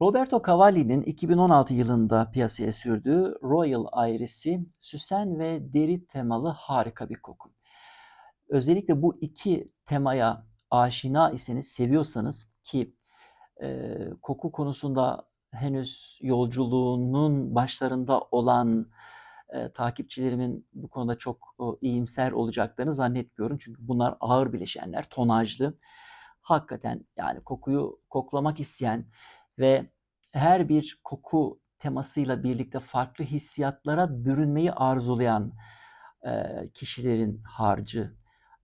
Roberto Cavalli'nin 2016 yılında piyasaya sürdüğü Royal Iris'i süsen ve deri temalı harika bir koku. Özellikle bu iki temaya aşina iseniz, seviyorsanız ki e, koku konusunda henüz yolculuğunun başlarında olan e, takipçilerimin bu konuda çok o, iyimser olacaklarını zannetmiyorum. Çünkü bunlar ağır bileşenler, tonajlı. Hakikaten yani kokuyu koklamak isteyen ve her bir koku temasıyla birlikte farklı hissiyatlara bürünmeyi arzulayan e, kişilerin harcı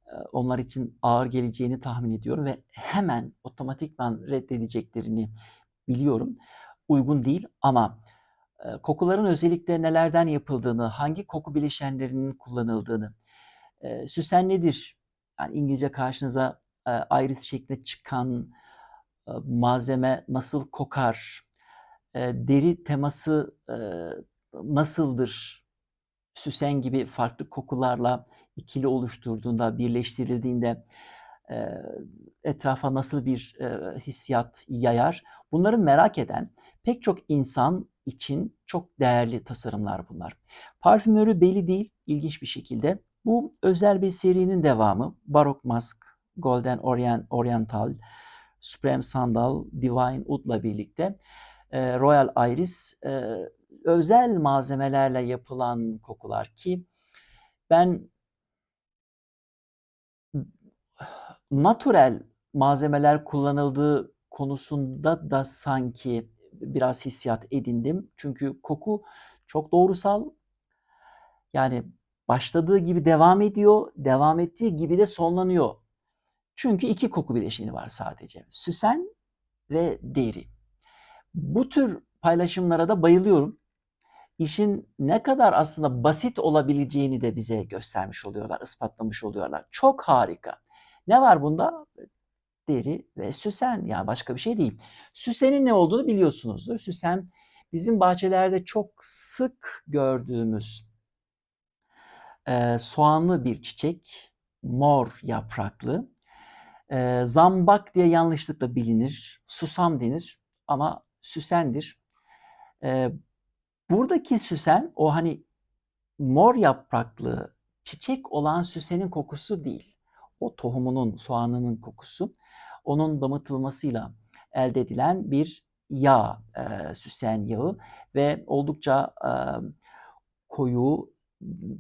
e, onlar için ağır geleceğini tahmin ediyorum ve hemen otomatikman reddedeceklerini biliyorum. Uygun değil ama e, kokuların özellikle nelerden yapıldığını, hangi koku bileşenlerinin kullanıldığını, süsen nedir? Yani İngilizce karşınıza iris şeklinde çıkan malzeme nasıl kokar? Deri teması nasıldır? Süsen gibi farklı kokularla ikili oluşturduğunda, birleştirildiğinde etrafa nasıl bir hissiyat yayar? Bunları merak eden pek çok insan için çok değerli tasarımlar bunlar. Parfümörü belli değil, ilginç bir şekilde. Bu özel bir serinin devamı. Baroque Mask, Golden Orient, Oriental, Supreme Sandal, Divine Oud'la birlikte e, Royal Iris e, özel malzemelerle yapılan kokular ki ben natürel malzemeler kullanıldığı konusunda da sanki biraz hissiyat edindim. Çünkü koku çok doğrusal. Yani başladığı gibi devam ediyor, devam ettiği gibi de sonlanıyor. Çünkü iki koku bileşeni var sadece. Süsen ve deri. Bu tür paylaşımlara da bayılıyorum. İşin ne kadar aslında basit olabileceğini de bize göstermiş oluyorlar, ispatlamış oluyorlar. Çok harika. Ne var bunda? Deri ve süsen. Yani başka bir şey değil. Süsenin ne olduğunu biliyorsunuzdur. Süsen bizim bahçelerde çok sık gördüğümüz e, soğanlı bir çiçek. Mor yapraklı. E, zambak diye yanlışlıkla bilinir. Susam denir ama süsendir. E, buradaki süsen o hani mor yapraklı çiçek olan süsenin kokusu değil. O tohumunun, soğanının kokusu. Onun damıtılmasıyla elde edilen bir yağ, e, süsen yağı ve oldukça e, koyu,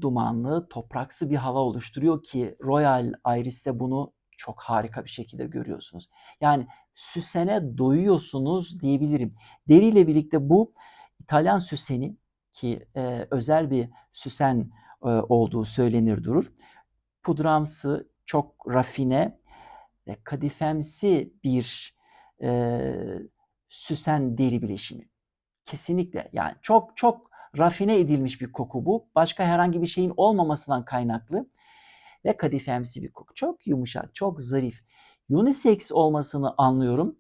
dumanlı, topraksı bir hava oluşturuyor ki Royal Iris'te bunu çok harika bir şekilde görüyorsunuz. Yani süsene doyuyorsunuz diyebilirim. Deriyle birlikte bu İtalyan süseni ki e, özel bir süsen e, olduğu söylenir durur. Pudramsı, çok rafine, e, kadifemsi bir e, süsen deri bileşimi. Kesinlikle yani çok çok rafine edilmiş bir koku bu. Başka herhangi bir şeyin olmamasından kaynaklı ve kadifemsi bir koku. Çok yumuşak, çok zarif. Unisex olmasını anlıyorum.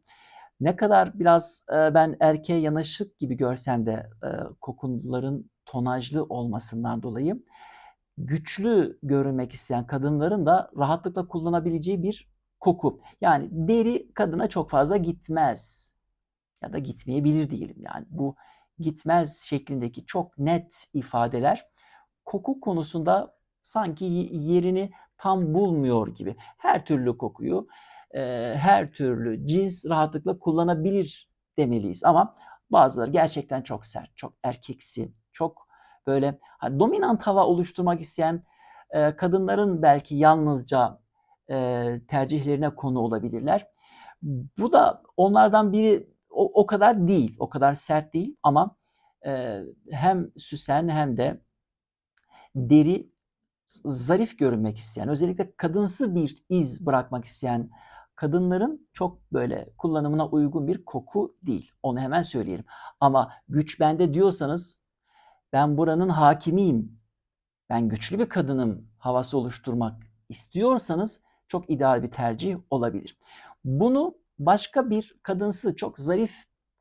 Ne kadar biraz e, ben erkeğe yanaşık gibi görsem de e, kokuların tonajlı olmasından dolayı güçlü görünmek isteyen kadınların da rahatlıkla kullanabileceği bir koku. Yani deri kadına çok fazla gitmez ya da gitmeyebilir diyelim. Yani bu gitmez şeklindeki çok net ifadeler koku konusunda sanki yerini tam bulmuyor gibi. Her türlü kokuyu, her türlü cins rahatlıkla kullanabilir demeliyiz. Ama bazıları gerçekten çok sert, çok erkeksi, çok böyle hani dominant hava oluşturmak isteyen kadınların belki yalnızca tercihlerine konu olabilirler. Bu da onlardan biri o, o kadar değil, o kadar sert değil ama hem süsen hem de deri zarif görünmek isteyen, özellikle kadınsı bir iz bırakmak isteyen kadınların çok böyle kullanımına uygun bir koku değil. Onu hemen söyleyelim. Ama güç bende diyorsanız ben buranın hakimiyim, ben güçlü bir kadınım havası oluşturmak istiyorsanız çok ideal bir tercih olabilir. Bunu başka bir kadınsı çok zarif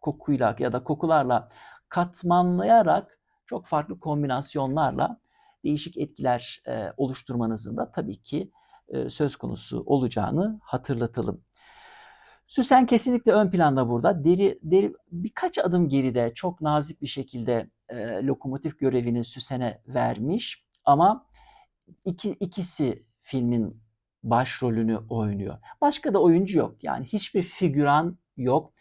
kokuyla ya da kokularla katmanlayarak çok farklı kombinasyonlarla değişik etkiler e, oluşturmanızın da tabii ki e, söz konusu olacağını hatırlatalım. Süsen kesinlikle ön planda burada. Deri, deri birkaç adım geride çok nazik bir şekilde e, lokomotif görevini Süsen'e vermiş ama iki, ikisi filmin başrolünü oynuyor. Başka da oyuncu yok. Yani hiçbir figüran yok.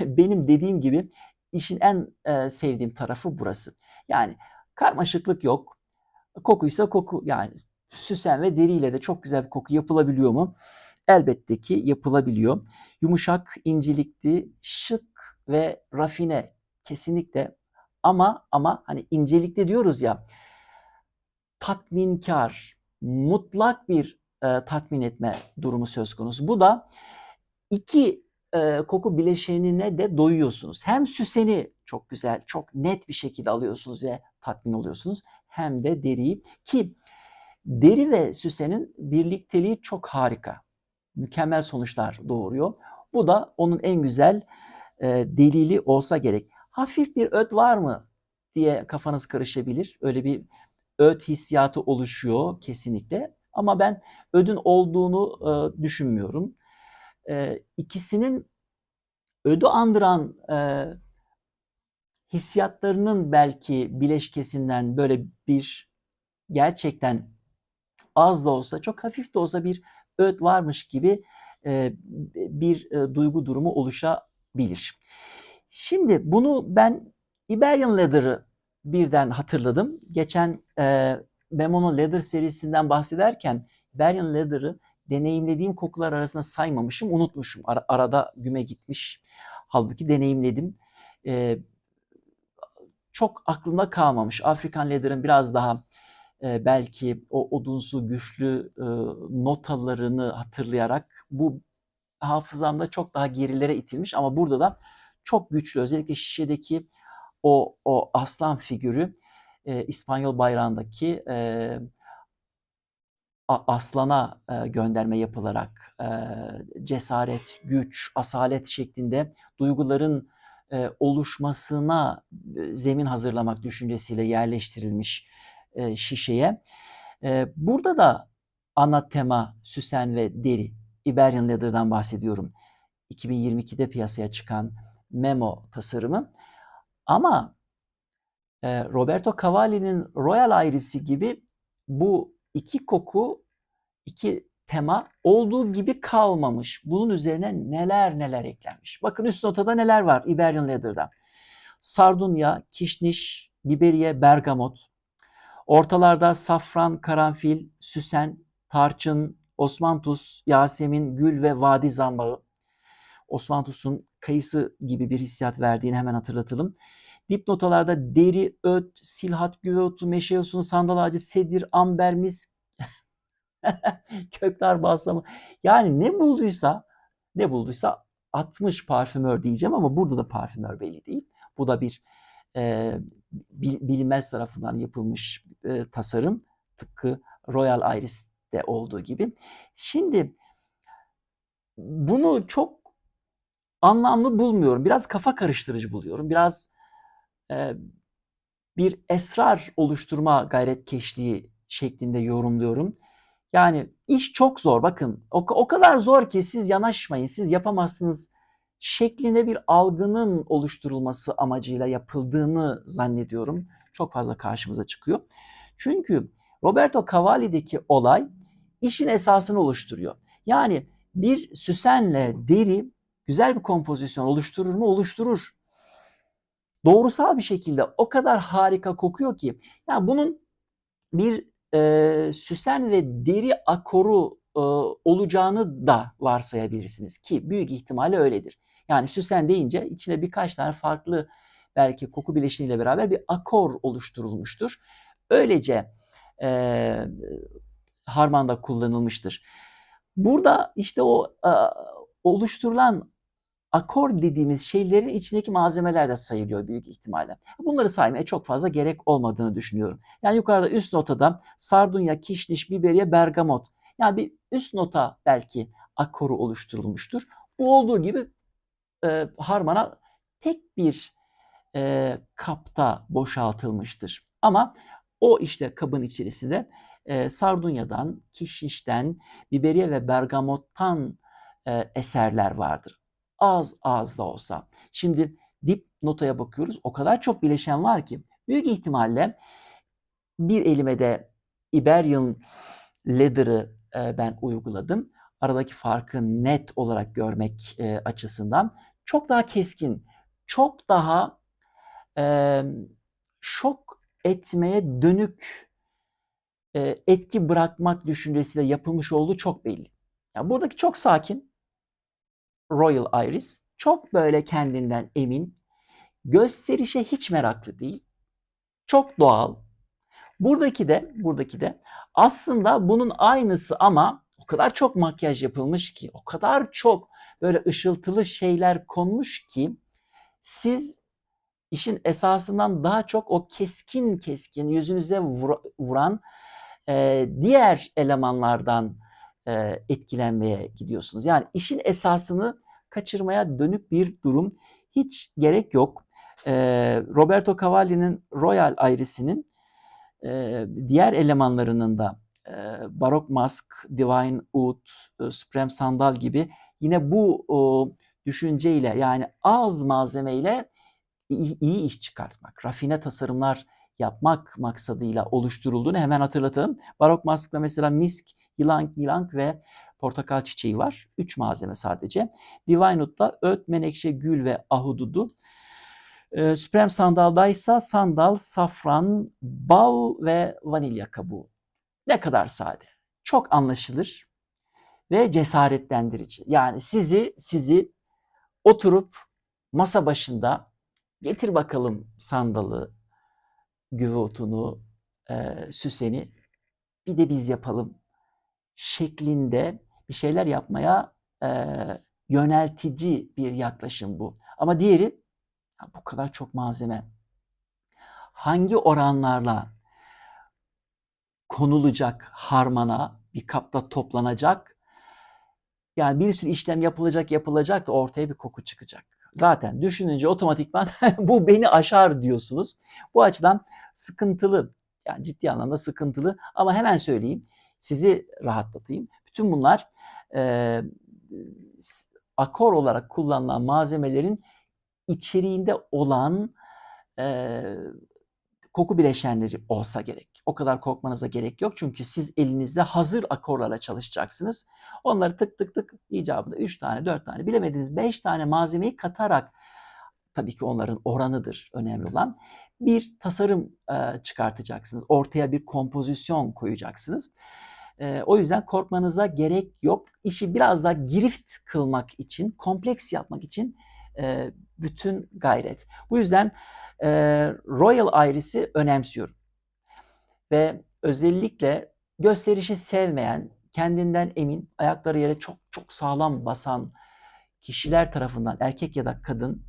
Benim dediğim gibi işin en e, sevdiğim tarafı burası. Yani karmaşıklık yok. Kokuysa koku yani süsen ve deriyle de çok güzel bir koku yapılabiliyor mu? Elbette ki yapılabiliyor. Yumuşak, incelikli, şık ve rafine kesinlikle ama ama hani incelikli diyoruz ya tatminkar, mutlak bir e, tatmin etme durumu söz konusu. Bu da iki e, koku bileşenine de doyuyorsunuz. Hem süseni çok güzel, çok net bir şekilde alıyorsunuz ve tatmin oluyorsunuz. Hem de deriyi ki deri ve süsenin birlikteliği çok harika. Mükemmel sonuçlar doğuruyor. Bu da onun en güzel e, delili olsa gerek. Hafif bir öt var mı diye kafanız karışabilir. Öyle bir öt hissiyatı oluşuyor kesinlikle. Ama ben ödün olduğunu e, düşünmüyorum. E, ikisinin ödü andıran e, hissiyatlarının belki bileşkesinden böyle bir gerçekten az da olsa, çok hafif de olsa bir öğüt varmış gibi e, bir e, duygu durumu oluşabilir. Şimdi bunu ben Iberian Leather'ı birden hatırladım. Geçen e, Memono Leather serisinden bahsederken Iberian Leather'ı deneyimlediğim kokular arasında saymamışım, unutmuşum. Ar- arada güme gitmiş. Halbuki deneyimledim. E, çok aklımda kalmamış. Afrikan Leather'ın biraz daha e, belki o odunsu güçlü e, notalarını hatırlayarak bu hafızamda çok daha gerilere itilmiş ama burada da çok güçlü özellikle şişedeki o o aslan figürü e, İspanyol bayrağındaki e, aslana e, gönderme yapılarak e, cesaret, güç, asalet şeklinde duyguların oluşmasına e, zemin hazırlamak düşüncesiyle yerleştirilmiş e, şişeye. E, burada da ana tema süsen ve deri. Iberian Leather'dan bahsediyorum. 2022'de piyasaya çıkan Memo tasarımı. Ama e, Roberto Cavalli'nin Royal Iris'i gibi bu iki koku, iki tema olduğu gibi kalmamış. Bunun üzerine neler neler eklenmiş. Bakın üst notada neler var Iberian Leather'da. Sardunya, kişniş, biberiye, bergamot. Ortalarda safran, karanfil, süsen, tarçın, osmantus, yasemin, gül ve vadi zambağı. Osmantus'un kayısı gibi bir hissiyat verdiğini hemen hatırlatalım. Dipnotalarda deri, öt, silhat, güveotu, meşe yosunu, sandal ağacı, sedir, amber, mis, kökler balsamı. Yani ne bulduysa ne bulduysa 60 parfümör diyeceğim ama burada da parfümör belli değil. Bu da bir e, bilinmez tarafından yapılmış e, tasarım. Tıpkı Royal Iris'te olduğu gibi. Şimdi bunu çok anlamlı bulmuyorum. Biraz kafa karıştırıcı buluyorum. Biraz e, bir esrar oluşturma gayretkeşliği şeklinde yorumluyorum. Yani iş çok zor. Bakın o, o kadar zor ki siz yanaşmayın, siz yapamazsınız şeklinde bir algının oluşturulması amacıyla yapıldığını zannediyorum. Çok fazla karşımıza çıkıyor. Çünkü Roberto Cavalli'deki olay işin esasını oluşturuyor. Yani bir süsenle deri güzel bir kompozisyon oluşturur mu? Oluşturur. Doğrusal bir şekilde o kadar harika kokuyor ki. Yani bunun bir e, süsen ve deri akoru e, olacağını da varsayabilirsiniz ki büyük ihtimalle öyledir. Yani süsen deyince içine birkaç tane farklı belki koku bileşiniyle beraber bir akor oluşturulmuştur. Öylece e, harmanda kullanılmıştır. Burada işte o e, oluşturulan akor dediğimiz şeylerin içindeki malzemeler de sayılıyor büyük ihtimalle. Bunları saymaya çok fazla gerek olmadığını düşünüyorum. Yani yukarıda üst notada sardunya, kişniş, biberiye, bergamot. Yani bir üst nota belki akoru oluşturulmuştur. Bu olduğu gibi e, harmana tek bir e, kapta boşaltılmıştır. Ama o işte kabın içerisinde e, sardunyadan, kişnişten, biberiye ve bergamottan e, eserler vardır. Az az da olsa. Şimdi dip notaya bakıyoruz. O kadar çok bileşen var ki büyük ihtimalle bir elime de Iberian Leather'ı e, ben uyguladım. Aradaki farkı net olarak görmek e, açısından çok daha keskin, çok daha e, şok etmeye dönük etki bırakmak düşüncesiyle yapılmış olduğu çok belli. Yani buradaki çok sakin Royal Iris, çok böyle kendinden emin, gösterişe hiç meraklı değil, çok doğal. Buradaki de, buradaki de aslında bunun aynısı ama o kadar çok makyaj yapılmış ki, o kadar çok böyle ışıltılı şeyler konmuş ki siz işin esasından daha çok o keskin keskin yüzünüze vuran e, diğer elemanlardan e, etkilenmeye gidiyorsunuz. Yani işin esasını kaçırmaya dönük bir durum hiç gerek yok. E, Roberto Cavalli'nin Royal Iris'inin e, diğer elemanlarının da e, Baroque Mask, Divine Oud, e, Supreme Sandal gibi yine bu o, düşünceyle yani az malzemeyle iyi, iş çıkartmak, rafine tasarımlar yapmak maksadıyla oluşturulduğunu hemen hatırlatalım. Barok Mask'ta mesela misk, yılan, yılan ve portakal çiçeği var. Üç malzeme sadece. Divine Note'da öt, menekşe, gül ve ahududu. Ee, Supreme Sandal'da ise sandal, safran, bal ve vanilya kabuğu. Ne kadar sade. Çok anlaşılır ve cesaretlendirici. Yani sizi sizi oturup masa başında getir bakalım sandalı, güvotunu, e, süseni bir de biz yapalım şeklinde bir şeyler yapmaya e, yöneltici bir yaklaşım bu. Ama diğeri ya bu kadar çok malzeme hangi oranlarla konulacak harmana bir kapta toplanacak yani bir sürü işlem yapılacak yapılacak da ortaya bir koku çıkacak. Zaten düşününce otomatikman bu beni aşar diyorsunuz. Bu açıdan sıkıntılı. Yani ciddi anlamda sıkıntılı ama hemen söyleyeyim. Sizi rahatlatayım. Bütün bunlar e, akor olarak kullanılan malzemelerin içeriğinde olan e, koku bileşenleri olsa gerek. O kadar korkmanıza gerek yok. Çünkü siz elinizde hazır akorlarla çalışacaksınız. Onları tık tık tık icabında 3 tane, 4 tane, bilemediniz 5 tane malzemeyi katarak tabii ki onların oranıdır önemli olan bir tasarım e, çıkartacaksınız. Ortaya bir kompozisyon koyacaksınız. E, o yüzden korkmanıza gerek yok. İşi biraz daha girift kılmak için, kompleks yapmak için e, bütün gayret. Bu yüzden e, Royal Iris'i önemsiyorum. Ve özellikle gösterişi sevmeyen, kendinden emin, ayakları yere çok çok sağlam basan kişiler tarafından erkek ya da kadın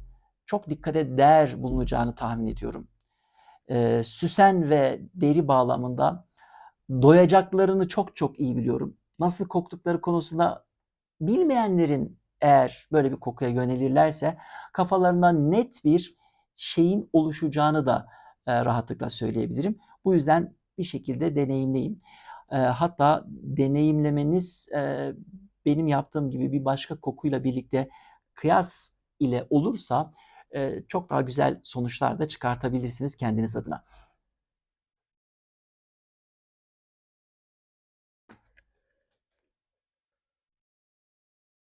çok dikkate değer bulunacağını tahmin ediyorum. E, süsen ve deri bağlamında doyacaklarını çok çok iyi biliyorum. Nasıl koktukları konusunda bilmeyenlerin eğer böyle bir kokuya yönelirlerse kafalarından net bir şeyin oluşacağını da e, rahatlıkla söyleyebilirim. Bu yüzden bir şekilde deneyimleyin. E, hatta deneyimlemeniz e, benim yaptığım gibi bir başka kokuyla birlikte kıyas ile olursa e, çok daha güzel sonuçlar da çıkartabilirsiniz kendiniz adına.